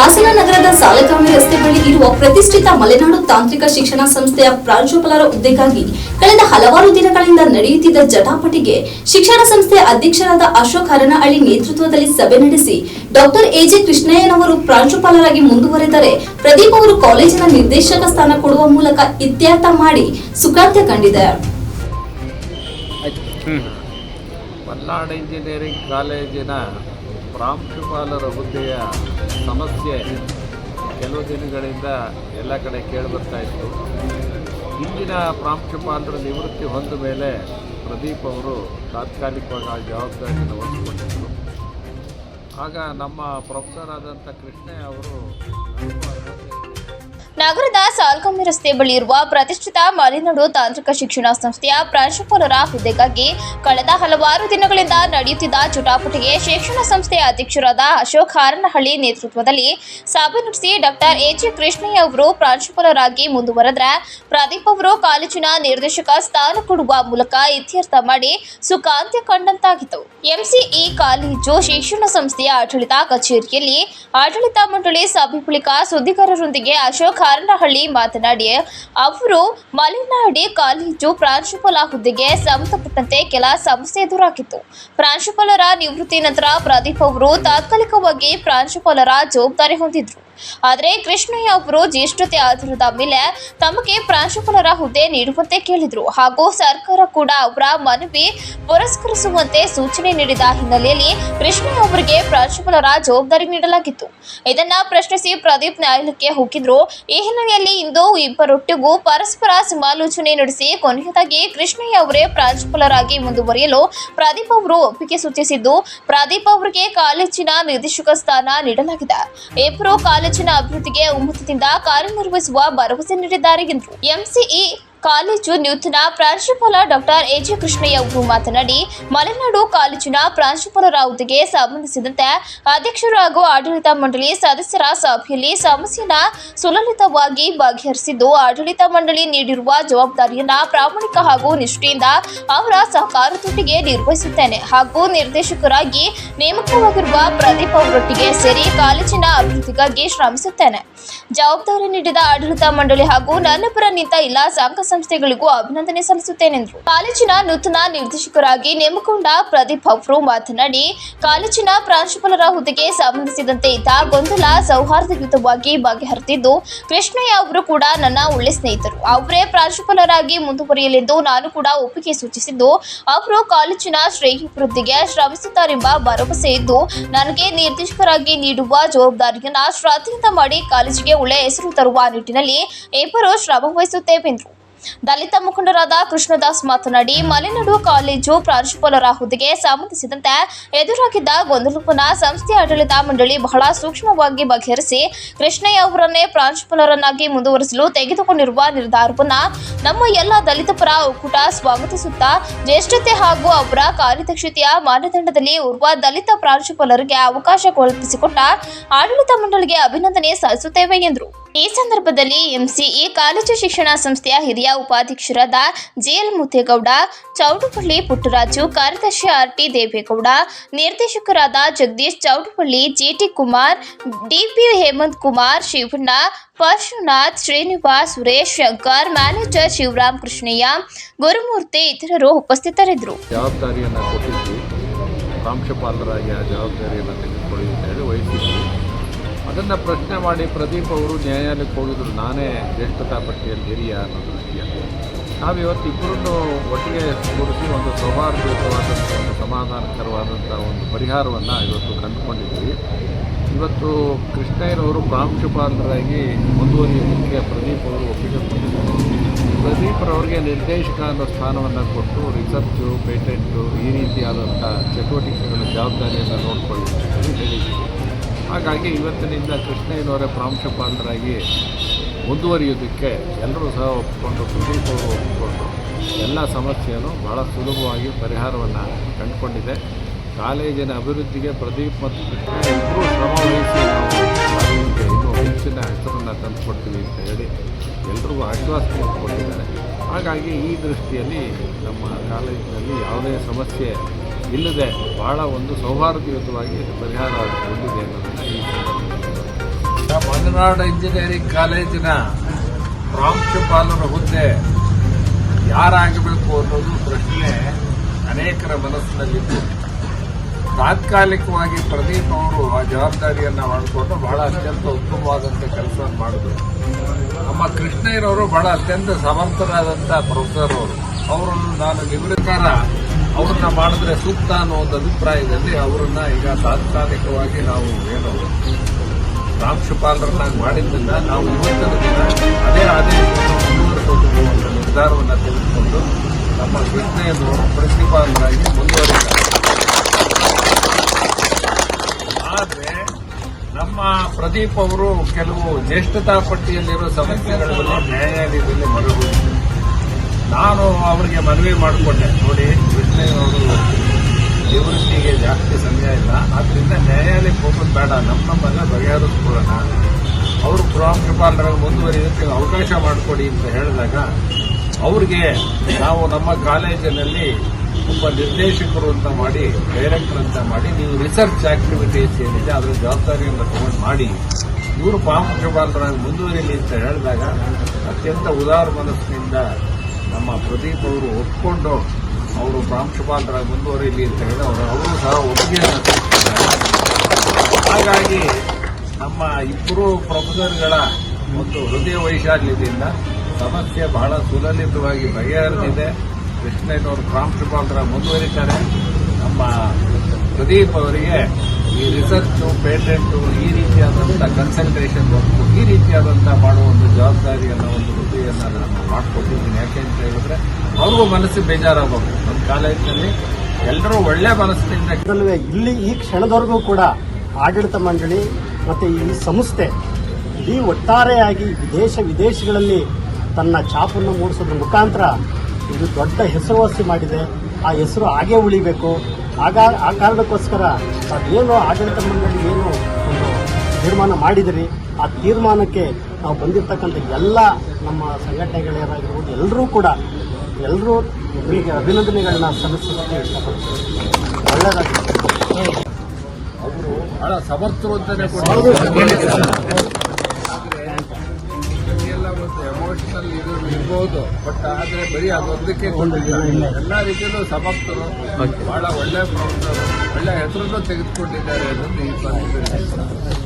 ಹಾಸನ ನಗರದ ಸಾಲಗಾಮಿ ರಸ್ತೆ ಬಳಿ ಇರುವ ಪ್ರತಿಷ್ಠಿತ ಮಲೆನಾಡು ತಾಂತ್ರಿಕ ಶಿಕ್ಷಣ ಸಂಸ್ಥೆಯ ಪ್ರಾಂಶುಪಾಲರ ಹುದ್ದೆಗಾಗಿ ಕಳೆದ ಹಲವಾರು ದಿನಗಳಿಂದ ನಡೆಯುತ್ತಿದ್ದ ಜಟಾಪಟಿಗೆ ಶಿಕ್ಷಣ ಸಂಸ್ಥೆಯ ಅಧ್ಯಕ್ಷರಾದ ಅಶೋಕ್ ಹರನಹಳ್ಳಿ ನೇತೃತ್ವದಲ್ಲಿ ಸಭೆ ನಡೆಸಿ ಡಾಕ್ಟರ್ ಎಜೆ ಕೃಷ್ಣಯ್ಯನವರು ಪ್ರಾಂಶುಪಾಲರಾಗಿ ಮುಂದುವರೆದರೆ ಪ್ರದೀಪ್ ಅವರು ಕಾಲೇಜಿನ ನಿರ್ದೇಶಕ ಸ್ಥಾನ ಕೊಡುವ ಮೂಲಕ ಇತ್ಯರ್ಥ ಮಾಡಿ ಸುಖಾಂತ್ಯ ಕಂಡಿದೆ. ಮಲ್ನಾಡು ಇಂಜಿನಿಯರಿಂಗ್ ಕಾಲೇಜಿನ ಪ್ರಾಂಶುಪಾಲರ ಹುದ್ದೆಯ ಸಮಸ್ಯೆ ಕೆಲವು ದಿನಗಳಿಂದ ಎಲ್ಲ ಕಡೆ ಕೇಳಿಬರ್ತಾ ಇತ್ತು ಇಂದಿನ ಪ್ರಾಂಶುಪಾಲರ ನಿವೃತ್ತಿ ಹೊಂದ ಮೇಲೆ ಪ್ರದೀಪ್ ಅವರು ತಾತ್ಕಾಲಿಕವಾಗಿ ಆ ಜವಾಬ್ದಾರಿಯನ್ನು ವಹಿಸಿಕೊಂಡಿದ್ದರು ಆಗ ನಮ್ಮ ಪ್ರೊಫೆಸರ್ ಆದಂಥ ಕೃಷ್ಣ ಅವರು. ನಗರದ ಸಾಲ್ಕಮ್ಮಿ ರಸ್ತೆ ಬಳಿ ಇರುವ ಪ್ರತಿಷ್ಠಿತ ಮಲೆನಾಡು ತಾಂತ್ರಿಕ ಶಿಕ್ಷಣ ಸಂಸ್ಥೆಯ ಪ್ರಾಂಶುಪಾಲರ ಹುದ್ದೆಗಾಗಿ ಕಳೆದ ಹಲವಾರು ದಿನಗಳಿಂದ ನಡೆಯುತ್ತಿದ್ದ ಚುಟಾಪಟಿಗೆ ಶಿಕ್ಷಣ ಸಂಸ್ಥೆಯ ಅಧ್ಯಕ್ಷರಾದ ಅಶೋಕ್ ಹಾರನಹಳ್ಳಿ ನೇತೃತ್ವದಲ್ಲಿ ಸಭೆ ನಡೆಸಿ ಡಾಕ್ಟರ್ ಎಚ್ ಕೃಷ್ಣಯ್ಯ ಅವರು ಪ್ರಾಂಶುಪಾಲರಾಗಿ ಮುಂದುವರೆದ್ರೆ ಪ್ರದೀಪ್ ಅವರು ಕಾಲೇಜಿನ ನಿರ್ದೇಶಕ ಸ್ಥಾನ ಕೊಡುವ ಮೂಲಕ ಇತ್ಯರ್ಥ ಮಾಡಿ ಸುಖಾಂತ್ಯ ಕಂಡಂತಾಗಿತ್ತು. ಎಂಸಿಇ ಕಾಲೇಜು ಶಿಕ್ಷಣ ಸಂಸ್ಥೆಯ ಆಡಳಿತ ಕಚೇರಿಯಲ್ಲಿ ಆಡಳಿತ ಮಂಡಳಿ ಸಭೆ ಬಳಿಕ ಸುದ್ದಿಗಾರರೊಂದಿಗೆ ಅಶೋಕ್ ಹಾರನಹಳ್ಳಿ ಮಾತನಾಡಿ, ಅವರು ಮಲೆನಾಡಿ ಕಾಲೇಜು ಪ್ರಾಂಶುಪಾಲ ಹುದ್ದೆಗೆ ಸಂಬಂಧಪಟ್ಟಂತೆ ಕೆಲ ಸಮಸ್ಯೆ ಎದುರಾಗಿತ್ತು. ಪ್ರಾಂಶುಪಾಲರ ನಿವೃತ್ತಿ ನಂತರ ಪ್ರದೀಪ್ ಅವರು ತಾತ್ಕಾಲಿಕವಾಗಿ ಪ್ರಾಂಶುಪಾಲರ ಜವಾಬ್ದಾರಿ ಹೊಂದಿದ್ರು. ಆದರೆ ಕೃಷ್ಣಯ್ಯ ಅವರು ಜ್ಯೇಷ್ಠತೆ ಆಧಾರದ ಮೇಲೆ ತಮಗೆ ಪ್ರಾಂಶುಪಾಲರ ಹುದ್ದೆ ನೀಡುವಂತೆ ಕೇಳಿದರು. ಹಾಗೂ ಸರ್ಕಾರ ಕೂಡ ಅವರ ಮನವಿ ಪುರಸ್ಕರಿಸುವಂತೆ ಸೂಚನೆ ನೀಡಿದ ಹಿನ್ನೆಲೆಯಲ್ಲಿ ಕೃಷ್ಣಯ್ಯ ಅವರಿಗೆ ಪ್ರಾಂಶುಪಾಲರ ಜವಾಬ್ದಾರಿ ನೀಡಲಾಗಿತ್ತು. ಇದನ್ನ ಪ್ರಶ್ನಿಸಿ ಪ್ರದೀಪ್ ನ್ಯಾಯಾಲಯಕ್ಕೆ ಹೋಗಿದ್ರು. ಈ ಹಿನ್ನೆಲೆಯಲ್ಲಿ ಇಂದು ಇಬ್ಬರೊಟ್ಟಿಗೂ ಪರಸ್ಪರ ಸಮಾಲೋಚನೆ ನಡೆಸಿ ಕೊನೆಯದಾಗಿ ಕೃಷ್ಣಯ್ಯ ಅವರೇ ಪ್ರಾಂಶುಪಾಲರಾಗಿ ಮುಂದುವರಿಯಲು ಪ್ರದೀಪ್ ಅವರು ಒಪ್ಪಿಗೆ ಸೂಚಿಸಿದ್ದು, ಪ್ರದೀಪ್ ಅವರಿಗೆ ಕಾಲೇಜಿನ ನಿರ್ದೇಶಕ ಸ್ಥಾನ ನೀಡಲಾಗಿದೆ. ಇಬ್ಬರು ಕಾಲೇಜಿನ ಅಭಿವೃದ್ಧಿಗೆ ಒಮ್ಮತದಿಂದ ಕಾರ್ಯನಿರ್ವಹಿಸುವ ಭರವಸೆ ನೀಡಿದ್ದಾರೆ ಎಂದರು. ಎಂಸಿಇ ಕಾಲೇಜು ನೂತನ ಪ್ರಾಂಶುಪಾಲ ಡಾಕ್ಟರ್ ಎಜೆ ಕೃಷ್ಣಯ್ಯ ಅವರು ಮಾತನಾಡಿ, ಮಲೆನಾಡು ಕಾಲೇಜಿನ ಪ್ರಾಂಶುಪಾಲರ ಹುದ್ದೆಗೆ ಸಂಬಂಧಿಸಿದಂತೆ ಅಧ್ಯಕ್ಷರು ಹಾಗೂ ಆಡಳಿತ ಮಂಡಳಿ ಸದಸ್ಯರ ಸಭೆಯಲ್ಲಿ ಸಮಸ್ಯೆನ ಸುಲಲಿತವಾಗಿ ಬಗೆಹರಿಸಿದ್ದು, ಆಡಳಿತ ಮಂಡಳಿ ನೀಡಿರುವ ಜವಾಬ್ದಾರಿಯನ್ನ ಪ್ರಾಮಾಣಿಕ ಹಾಗೂ ನಿಷ್ಠೆಯಿಂದ ಅವರ ಸಹಕಾರದೊಟ್ಟಿಗೆ ನಿರ್ವಹಿಸುತ್ತೇನೆ ಹಾಗೂ ನಿರ್ದೇಶಕರಾಗಿ ನೇಮಕವಾಗಿರುವ ಪ್ರದೀಪ್ ಅವರೊಟ್ಟಿಗೆ ಸೇರಿ ಕಾಲೇಜಿನ ಅಭಿವೃದ್ಧಿಗಾಗಿ ಶ್ರಮಿಸುತ್ತೇನೆ. ಜವಾಬ್ದಾರಿ ನೀಡಿದ ಆಡಳಿತ ಮಂಡಳಿ ಹಾಗೂ ನನ್ನ ಪರ ನಿಂತ ಇಲ್ಲ ಸಂಘ ಸಂಸ್ಥೆಗಳಿಗೂ ಅಭಿನಂದನೆ ಸಲ್ಲಿಸುತ್ತೇನೆಂದರು. ಕಾಲೇಜಿನ ನೂತನ ನಿರ್ದೇಶಕರಾಗಿ ನೇಮಕೊಂಡ ಪ್ರದೀಪ್ ಅವರು ಮಾತನಾಡಿ, ಕಾಲೇಜಿನ ಪ್ರಾಂಶುಪಾಲರ ಹುದ್ದೆಗೆ ಸಂಬಂಧಿಸಿದಂತೆ ಇದ್ದ ಗೊಂದಲ ಸೌಹಾರ್ದಯುತವಾಗಿ ಬಗೆಹರಿದಿದ್ದು, ಕೃಷ್ಣಯ್ಯ ಅವರು ಕೂಡ ನನ್ನ ಒಳ್ಳೆ ಸ್ನೇಹಿತರು. ಅವರೇ ಪ್ರಾಂಶುಪಾಲರಾಗಿ ಮುಂದುವರಿಯಲೆಂದು ನಾನು ಕೂಡ ಒಪ್ಪಿಗೆ ಸೂಚಿಸಿದ್ದು, ಅವರು ಕಾಲೇಜಿನ ಶ್ರೇಯೋಭಿವೃದ್ಧಿಗೆ ಶ್ರಮಿಸುತ್ತಾರೆಂಬ ಭರವಸೆ ಇದ್ದು, ನನಗೆ ನಿರ್ದೇಶಕರಾಗಿ ನೀಡುವ ಜವಾಬ್ದಾರಿಯನ್ನು ಶ್ರದ್ಧೆಯಿಂದ ಮಾಡಿ ಕಾಲೇಜಿಗೆ ಒಳ್ಳೆಯ ಹೆಸರು ತರುವ ನಿಟ್ಟಿನಲ್ಲಿ ಇಬ್ಬರು ಶ್ರಮ ವಹಿಸುತ್ತೇವೆಂದರು. ದಲಿತ ಮುಖಂಡರಾದ ಕೃಷ್ಣದಾಸ್ ಮಾತನಾಡಿ, ಮಲೆನಾಡು ಕಾಲೇಜು ಪ್ರಾಂಶುಪಾಲರ ಹುದ್ದೆಗೆ ಸಂಬಂಧಿಸಿದಂತೆ ಎದುರಾಗಿದ್ದ ಗೊಂದಲವನ್ನ ಸಂಸ್ಥೆ ಆಡಳಿತ ಮಂಡಳಿ ಬಹಳ ಸೂಕ್ಷ್ಮವಾಗಿ ಬಗೆಹರಿಸಿ, ಕೃಷ್ಣಯ್ಯ ಅವರನ್ನೇ ಪ್ರಾಂಶುಪಾಲರನ್ನಾಗಿ ಮುಂದುವರಿಸಲು ತೆಗೆದುಕೊಂಡಿರುವ ನಿರ್ಧಾರವನ್ನ ನಮ್ಮ ಎಲ್ಲ ದಲಿತ ಪರ ಒಕ್ಕೂಟ ಸ್ವಾಗತಿಸುತ್ತಾ, ಜ್ಯೇಷ್ಠತೆ ಹಾಗೂ ಅವರ ಕಾರ್ಯದಕ್ಷತೆಯ ಮಾನದಂಡದಲ್ಲಿ ಓರ್ವ ದಲಿತ ಪ್ರಾಂಶುಪಾಲರಿಗೆ ಅವಕಾಶ ಕಲ್ಪಿಸಿಕೊಟ್ಟ ಆಡಳಿತ ಮಂಡಳಿಗೆ ಅಭಿನಂದನೆ ಸಲ್ಲಿಸುತ್ತೇವೆ ಎಂದರು. ಈ ಸಂದರ್ಭದಲ್ಲಿ ಎಂಸಿಇ ಕಾಲೇಜು ಶಿಕ್ಷಣ ಸಂಸ್ಥೆಯ ಹಿರಿಯ ಉಪಾಧ್ಯಕ್ಷರಾದ ಜಿಎಲ್ ಮುತ್ತೇಗೌಡ, ಚೌಡುಪಳ್ಳಿ ಪುಟ್ಟರಾಜು, ಕಾರ್ಯದರ್ಶಿ ಆರ್ಟಿ ದೇವೇಗೌಡ, ನಿರ್ದೇಶಕರಾದ Jagadish Chowdupalli GT Kumar DP Hemanth Kumar, Shivanna, Parashunath, Srinivas Suresh, Shankar, manager Shivaram Krishnaiah, Gurumurthy ಇತರರು ಉಪಸ್ಥಿತರಿದ್ದರು. ಜವಾಬ್ದಾರಿಯನ್ನು ಅದನ್ನು ಪ್ರಶ್ನೆ ಮಾಡಿ ಪ್ರದೀಪ್ ಅವರು ನ್ಯಾಯಾಲಯಕ್ಕೆ ಹೋಗಿದ್ರು. ನಾನೇ ಜ್ಯೇಷ್ಠತಾ ಪಟ್ಟಿಯಲ್ಲಿ ಹಿರಿಯ ಅನ್ನೋ ದೃಷ್ಟಿಯಲ್ಲಿ. ನಾವು ಇವತ್ತು ಇಬ್ಬರನ್ನು ಒಟ್ಟಿಗೆ ಕೂರಿಸಿ ಒಂದು ಸೌಹಾರ್ದಯುತವಾದಂಥ ಒಂದು ಸಮಾಧಾನಕರವಾದಂಥ ಒಂದು ಪರಿಹಾರವನ್ನು ಇವತ್ತು ಕಂಡುಕೊಂಡಿದ್ವಿ ಇವತ್ತು ಕೃಷ್ಣಯ್ಯನವರು ಪ್ರಾಂಶುಪಾಲರಾಗಿ ಮುಂದುವರಿಯೋದಕ್ಕೆ ಪ್ರದೀಪ್ ಅವರು ಒಪ್ಪಿಗೆ ಕೊಟ್ಟಿದ್ದಾರೆ. ಪ್ರದೀಪ್ರವ್ರಿಗೆ ನಿರ್ದೇಶಕ ಅನ್ನೋ ಸ್ಥಾನವನ್ನು ಕೊಟ್ಟು ರಿಸರ್ಚು, ಪೇಟೆಂಟು ಈ ರೀತಿಯಾದಂಥ ಚಟುವಟಿಕೆಗಳ ಜವಾಬ್ದಾರಿಯನ್ನು ನೋಡಿಕೊಳ್ಳಿ ಹೇಳಿದ್ದೀವಿ. ಹಾಗಾಗಿ ಇವತ್ತಿನಿಂದ ಕೃಷ್ಣಯ್ಯನವರೇ ಪ್ರಾಂಶುಪಾಲರಾಗಿ ಮುಂದುವರಿಯೋದಕ್ಕೆ ಎಲ್ಲರೂ ಸಹ ಒಪ್ಪಿಕೊಂಡು ಕುಟುಂಬ ಒಪ್ಪಿಕೊಂಡು ಎಲ್ಲ ಸಮಸ್ಯೆಯನ್ನು ಭಾಳ ಸುಲಭವಾಗಿ ಪರಿಹಾರವನ್ನು ಕಂಡುಕೊಂಡಿದೆ. ಕಾಲೇಜಿನ ಅಭಿವೃದ್ಧಿಗೆ ಪ್ರದೀಪ್ ಮತ್ತು ಕೃಷ್ಣ ಇಬ್ಬರೂ ಶ್ರಮ ವಹಿಸಿ ನಾವು ಇನ್ನೂ ಹೆಚ್ಚಿನ ಹೆಸರನ್ನು ತಂದುಕೊಡ್ತೀವಿ ಅಂತ ಹೇಳಿ ಎಲ್ರಿಗೂ ಆಶ್ವಾಸನೆ ಕೊಟ್ಟಿದ್ದಾರೆ. ಹಾಗಾಗಿ ಈ ದೃಷ್ಟಿಯಲ್ಲಿ ನಮ್ಮ ಕಾಲೇಜಿನಲ್ಲಿ ಯಾವುದೇ ಸಮಸ್ಯೆ ಇಲ್ಲದೆ ಬಹಳ ಒಂದು ಸೌಹಾರ್ದಯುತವಾಗಿ ಪರಿಹಾರ ಹೊಂದಿದೆ ಅನ್ನೋದನ್ನು ಮಲೆನಾಡು ಇಂಜಿನಿಯರಿಂಗ್ ಕಾಲೇಜಿನ ಪ್ರಾಂಶುಪಾಲರ ಹುದ್ದೆ ಯಾರಾಗಬೇಕು ಅನ್ನೋದು ಪ್ರಶ್ನೆ ಅನೇಕರ ಮನಸ್ಸಿನಲ್ಲಿತ್ತು. ತಾತ್ಕಾಲಿಕವಾಗಿ ಪ್ರದೀಪ್ ಅವರು ಆ ಜವಾಬ್ದಾರಿಯನ್ನು ಮಾಡಿಕೊಂಡು ಬಹಳ ಅತ್ಯಂತ ಉತ್ತಮವಾದಂಥ ಕೆಲಸ ಮಾಡಿದ್ರು. ನಮ್ಮ ಕೃಷ್ಣಯ್ಯನವರು ಬಹಳ ಅತ್ಯಂತ ಸಮರ್ಥರಾದಂಥ ಪ್ರೊಫೆಸರ್ ಅವರು. ಅವರನ್ನು ನಾನು ನಿವೃತ್ತರ ಅವ್ರನ್ನ ಮಾಡಿದ್ರೆ ಸೂಕ್ತ ಅನ್ನೋ ಒಂದು ಅಭಿಪ್ರಾಯದಲ್ಲಿ ಅವರನ್ನ ಈಗ ತಾತ್ಕಾಲಿಕವಾಗಿ ನಾವು ಏನು ಪ್ರಾಂಶುಪಾಲರನ್ನಾಗಿ ಮಾಡಿದ್ದನ್ನ ನಾವು ಇವತ್ತಿನ ದಿನ ಅದೇ ಆದೇಶವನ್ನು ಮುಂದುವರೆಸಿಕೊಂಡು ಅಂತ ನಿರ್ಧಾರವನ್ನು ತೆಗೆದುಕೊಂಡು ನಮ್ಮ ಕೃಷ್ಣೆಯನ್ನು ಪ್ರಿನ್ಸಿಪಾಲರಾಗಿ ಮುಂದುವರಿದ್ದಾರೆ. ಆದರೆ ನಮ್ಮ ಪ್ರದೀಪ್ ಅವರು ಕೆಲವು ಜ್ಯೇಷ್ಠತಾ ಪಟ್ಟಿಯಲ್ಲಿರೋ ಸಮಸ್ಯೆಗಳನ್ನು ನ್ಯಾಯಾಲಯದಲ್ಲಿ ಮರಳು ನಾನು ಅವರಿಗೆ ಮನವಿ ಮಾಡಿಕೊಂಡೆ. ನೋಡಿ ಕೃಷ್ಣಯ್ಯನವರು ನಿವೃತ್ತಿಗೆ ಜಾಸ್ತಿ ಸಮಯ ಇಲ್ಲ. ಆದ್ದರಿಂದ ನ್ಯಾಯಾಲಯಕ್ಕೆ ಹೋಗೋದು ಬೇಡ. ನಮ್ಮ ನಮ್ಮನ್ನ ಬಗೆಹರಿಸ್ಕೊಳ್ಳೋಣ. ಅವರು ಪ್ರಾಂಶುಪಾಲರಾಗಿ ಮುಂದುವರಿಯೋದಕ್ಕೆ ಅವಕಾಶ ಮಾಡಿಕೊಡಿ ಅಂತ ಹೇಳಿದಾಗ ಅವ್ರಿಗೆ ನಾವು ನಮ್ಮ ಕಾಲೇಜಿನಲ್ಲಿ ಒಬ್ಬ ನಿರ್ದೇಶಕರು ಅಂತ ಮಾಡಿ, ಡೈರೆಕ್ಟರ್ ಅಂತ ಮಾಡಿ ನೀವು ರಿಸರ್ಚ್ ಆಕ್ಟಿವಿಟೀಸ್ ಏನಿದೆ ಅದರ ಜವಾಬ್ದಾರಿಯನ್ನು ತಗೊಂಡು ಮಾಡಿ. ಇವರು ಪ್ರಾಂಶುಪಾಲರಾಗಿ ಮುಂದುವರಿಲಿ ಅಂತ ಹೇಳಿದಾಗ ಅತ್ಯಂತ ಉದಾರ ಮನಸ್ಸಿನಿಂದ ನಮ್ಮ ಪ್ರದೀಪ್ ಅವರು ಒಪ್ಕೊಂಡು ಅವರು ಪ್ರಾಂಶುಪಾಲರಾಗಿ ಮುಂದುವರಿಲಿ ಅಂತ ಹೇಳಿ ಅವರು ಅವರು ಸಹ ಒಪ್ಪಿಗೆಯನ್ನು ಹಾಗಾಗಿ ನಮ್ಮ ಇಬ್ಬರು ಪ್ರೊಫೆಸರ್ಗಳ ಒಂದು ಹೃದಯ ವೈಶಾಲ್ಯದಿಂದ ಸಮಸ್ಯೆ ಬಹಳ ಸುಲಲಿತವಾಗಿ ಬಗೆಹರಿದಿದೆ. ಕೃಷ್ಣಯ್ಯನವರು ಪ್ರಾಂಶುಪಾಲರಾಗಿ ಮುಂದುವರಿತಾರೆ. ನಮ್ಮ ಪ್ರದೀಪ್ ಅವರಿಗೆ ಈ ರಿಸರ್ಚು ಪೇಟೆಂಟ್ ಈ ರೀತಿಯಾದಂಥ ಕನ್ಸಲ್ಟೇಷನ್ ವರ್ಕು ಈ ರೀತಿಯಾದಂಥ ಮಾಡುವ ಒಂದು ಜವಾಬ್ದಾರಿಯನ್ನು ಒಂದು ವೃತ್ತಿಯನ್ನು ನಾನು ಮಾಡಿಕೊಟ್ಟಿದ್ದೀನಿ. ಯಾಕೆ ಅಂತ ಹೇಳಿದ್ರೆ, ಅವ್ರಿಗೂ ಮನಸ್ಸಿಗೆ ಬೇಜಾರಾಗಬೇಕು ನಮ್ಮ ಕಾಲೇಜಿನಲ್ಲಿ ಎಲ್ಲರೂ ಒಳ್ಳೆ ಮನಸ್ಸಿನಿಂದ ಇಲ್ಲಿ ಈ ಕ್ಷಣದವರೆಗೂ ಕೂಡ ಆಡಳಿತ ಮಂಡಳಿ ಮತ್ತು ಈ ಸಂಸ್ಥೆ ಇಡೀ ಒಟ್ಟಾರೆಯಾಗಿ ವಿದೇಶ ವಿದೇಶಗಳಲ್ಲಿ ತನ್ನ ಛಾಪನ್ನು ಮೂಡಿಸೋದ್ರ ಮುಖಾಂತರ ಇದು ದೊಡ್ಡ ಹೆಸರುವಾಸಿ ಮಾಡಿದೆ. ಆ ಹೆಸರು ಹಾಗೇ ಉಳಿಬೇಕು. ಆಗ ಆ ಕಾರಣಕ್ಕೋಸ್ಕರ ಅದೇನು ಆಡಳಿತ ಮಂಡಳಿ ಏನು ಒಂದು ತೀರ್ಮಾನ ಮಾಡಿದಿರಿ. ಆ ತೀರ್ಮಾನಕ್ಕೆ ನಾವು ಬಂದಿರತಕ್ಕಂಥ ಎಲ್ಲ ನಮ್ಮ ಸಂಘಟನೆಗಳೇನಾಗಿರ್ಬೋದು ಎಲ್ಲರೂ ಕೂಡ ಎಲ್ಲರೂ ಇವರಿಗೆ ಅಭಿನಂದನೆಗಳನ್ನ ಸಲ್ಲಿಸೋದಕ್ಕೆ ಇಷ್ಟಪಡ್ತೀವಿ. ಒಳ್ಳೆಯದಾಗಿ ಅವರು ಬಹಳ ಸಮರ್ಥರು ಅಂತಾನೆ ಆದ್ರೆ ಬರೀ ಅದೊಂದಕ್ಕೆ ಕೊಟ್ಟಿದ್ದಾರೆ? ಎಲ್ಲ ರೀತಿಯಲ್ಲೂ ಸಮರ್ಥರು ಬಹಳ ಒಳ್ಳೆ ಒಳ್ಳೆ ಹೆಸರನ್ನು ತೆಗೆದುಕೊಂಡಿದ್ದಾರೆ ಅನ್ನೋದು ಈ ಸಂದರ್ಭದಲ್ಲಿ